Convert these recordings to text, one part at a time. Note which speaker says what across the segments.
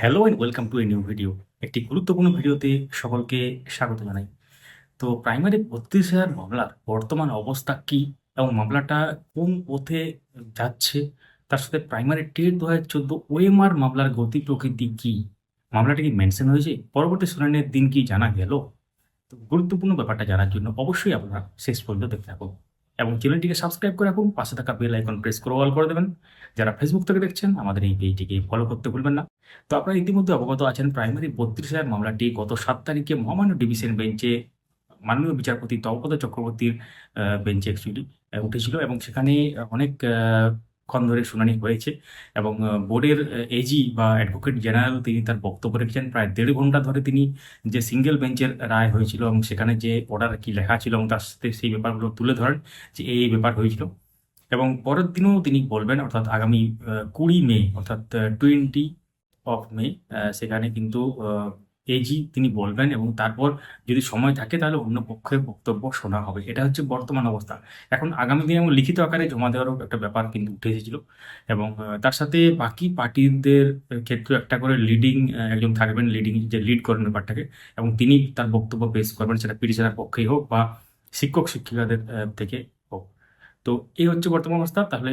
Speaker 1: Hello and welcome to a new video একটি গুরুত্বপূর্ণ ভিডিওতে সকলকে স্বাগত জানাই। তো প্রাইমারি বত্রিশ হাজার মামলার বর্তমান অবস্থা কি এবং মামলাটা কোন পথে যাচ্ছে? তার সাথে প্রাইমারি টেট দু হাজার চোদ্দ ওএমআর মামলার গতি প্রকৃতি কি? মামলাটা কি মেনশন হয়েছে? পরবর্তী শুনানির দিন কি জানা গেল? তো গুরুত্বপূর্ণ ব্যাপারটা জানার জন্য অবশ্যই আপনারা শেষ পর্যন্ত দেখতে থাকুন। এবং চ্যানেলটিকে সাবস্ক্রাইব করে রাখুন। পাশে থাকা বেল আইকন প্রেস করে অল করে দেবেন। যারা ফেসবুক থেকে দেখছেন, আমাদের এই পেজটিকে ফলো করতে ভুলবেন না। তো আপনারা ইতিমধ্যে অবগত আছেন প্রাইমারি বত্রিশ হাজার মামলাটি গত সাত তারিখে মহামান্য ডিভিশন বেঞ্চে মাননীয় বিচারপতি তবপদ চক্রবর্তীর বেঞ্চে অ্যাকচুয়ালি উঠেছিল এবং সেখানে অনেক আহ, ক্ষণ ধরে শুনানি হয়েছে এবং বোর্ডের এজি বা অ্যাডভোকেট জেনারেল তিনি তার বক্তব্য রেখেছেন। প্রায় দেড় ঘণ্টা ধরে তিনি যে সিঙ্গেল বেঞ্চের রায় হয়েছিল এবং সেখানে যে অর্ডার কি লেখা ছিল এবং তার সাথে সেই ব্যাপারগুলো তুলে ধরেন যে এই ব্যাপার হয়েছিল। এবং পরের দিনও তিনি বলবেন অর্থাৎ আগামী কুড়ি মে অর্থাৎ টোয়েন্টি অফ মে সেখানে কিন্তু এজি তিনি বলবেন এবং তারপর যদি সময় থাকে তাহলে অন্য পক্ষের বক্তব্য শোনা হবে। এটা হচ্ছে বর্তমান অবস্থা। এখন আগামী দিনে এবং লিখিত আকারে জমা দেওয়ারও একটা ব্যাপার কিন্তু উঠে এসেছিল এবং তার সাথে বাকি পার্টিদের ক্ষেত্রে একটা করে লিডিং একজন থাকবেন লিডিং যে লিড করেন ব্যাপারটাকে এবং তিনি তার বক্তব্য পেশ করবেন, সেটা পিটিশনের পক্ষেই হোক বা শিক্ষক শিক্ষিকাদের থেকে। তো এই হচ্ছে বর্তমান অবস্থা। তাহলে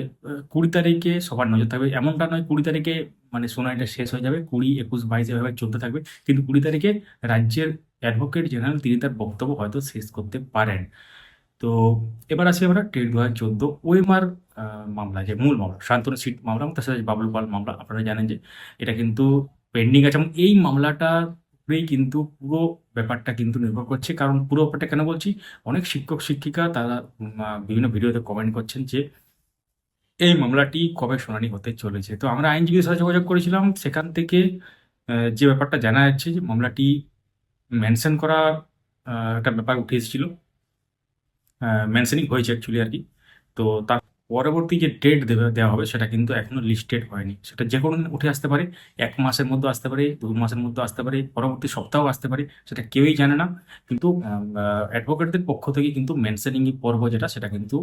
Speaker 1: কুড়ি তারিখে সবার নজর থাকবে। এমনটা নয়, কুড়ি তারিখে মানে শুনানিটা শেষ হয়ে যাবে, কুড়ি, একুশ, বাইশ এভাবে চলতে থাকবে। কিন্তু কুড়ি তারিখে রাজ্যের অ্যাডভোকেট জেনারেল তিনি তার বক্তব্য হয়তো শেষ করতে পারেন। তো এবার আসি আমরা টেট দু হাজার চোদ্দ ওএমআর মামলা, যে মূল মামলা, শান্তনু সিট মামলা তার সাথে বাবলু পাল মামলা। আপনারা জানেন যে এটা কিন্তু পেন্ডিং আছে এবং এই মামলাটার উপরেই কিন্তু পুরো ব্যাপারটা কিন্তু নির্ভর করছে। কারণ পুরো ব্যাপারটা কেন বলছি? অনেক শিক্ষক, শিক্ষিকা তারা বিভিন্ন ভিডিওতে কমেন্ট করছেন যে, এই মামলাটি কবে শুনানি হতে চলেছে? তো আমরা আইনজীবীর সাথে যোগাযোগ করেছিলাম। সেখান থেকে যে ব্যাপারটা জানা যাচ্ছে যে মামলাটি মেনশন করা একটা ব্যাপার উঠে এসেছিল। মেনশনিং হয়েছে অ্যাকচুয়ালি আর কি। তো তার পরবর্তী যে ডেট দেবে, দেওয়া হবে, সেটা কিন্তু এখনও লিস্টেড হয়নি। সেটা যে কোনো দিন উঠে আসতে পারে, এক মাসের মধ্যে আসতে পারে, দু মাসের মধ্যে আসতে পারে, পরবর্তী সপ্তাহ আসতে পারে, সেটা কেউই জানে না। কিন্তু অ্যাডভোকেটদের পক্ষ থেকে কিন্তু মেনশনিং পর্ব যেটা, সেটা কিন্তু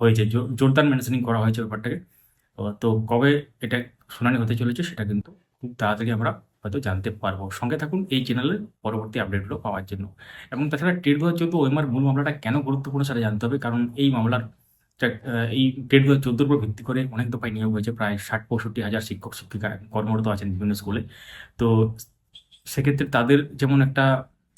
Speaker 1: হয়েছে। জোরদার মেনশনিং করা হয়েছে ব্যাপারটাকে। তো কবে এটা শুনানি হতে চলেছে, সেটা কিন্তু খুব তাড়াতাড়ি আমরা হয়তো জানতে পারব। সঙ্গে থাকুন এই চ্যানেলের পরবর্তী আপডেটগুলো পাওয়ার জন্য। এবং তাছাড়া টেট দু হাজার চোদ্দ ওএমআর মূল মামলাটা কেন গুরুত্বপূর্ণ, সেটা জানতে হবে। কারণ এই মামলার এই টেট দু হাজার উপর ভিত্তি করে অনেক দফায় নিয়োগ হয়েছে, প্রায় ষাট, পঁয়ষট্টি হাজার শিক্ষক, শিক্ষিকা, কর্মরত আছেন বিভিন্ন স্কুলে তো সেক্ষেত্রে তাদের যেমন একটা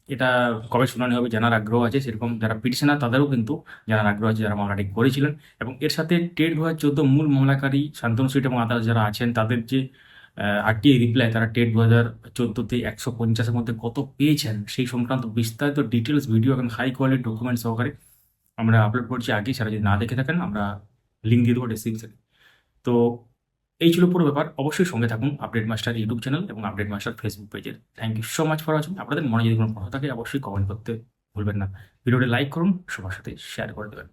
Speaker 1: এটা কবে শুনানি হবে, জানার আগ্রহ আছে, সেরকম যারা পিটিশনার, তাদেরও কিন্তু জানার আগ্রহ আছে, যারা মামলাটি করেছিলেন। এবং এর সাথে টেট দু হাজার চোদ্দ মূল মামলাকারী শান্তনু সুইট এবং আদালত যারা আছেন, তাদের যে আরটিআই রিপ্লাই তারা টেট দু হাজার চোদ্দোতে একশো পঞ্চাশের মধ্যে কত পেয়েছেন, সেই সংক্রান্ত বিস্তারিত ডিটেলস ভিডিও এবং হাই কোয়ালিটি ডকুমেন্ট সহকারে আমরা আপলোড করছি আগেই সেটা যদি না দেখে থাকেন, আমরা লিঙ্ক দিয়ে দেবো ডিসক্রিপশানে তো এই ছিল পুরো ব্যাপার। অবশ্যই সঙ্গে থাকুন আপডেট মাস্টার ইউটিউব চ্যানেল এবং আপডেট মাস্টার ফেসবুক পেজের thank you so much for watching আপনাদের মনে যদি কোনো প্রশ্ন থাকে, অবশ্যই কমেন্ট করতে ভুলবেন না। ভিডিওটি লাইক করুন, সবার সাথে শেয়ার করে দেবেন।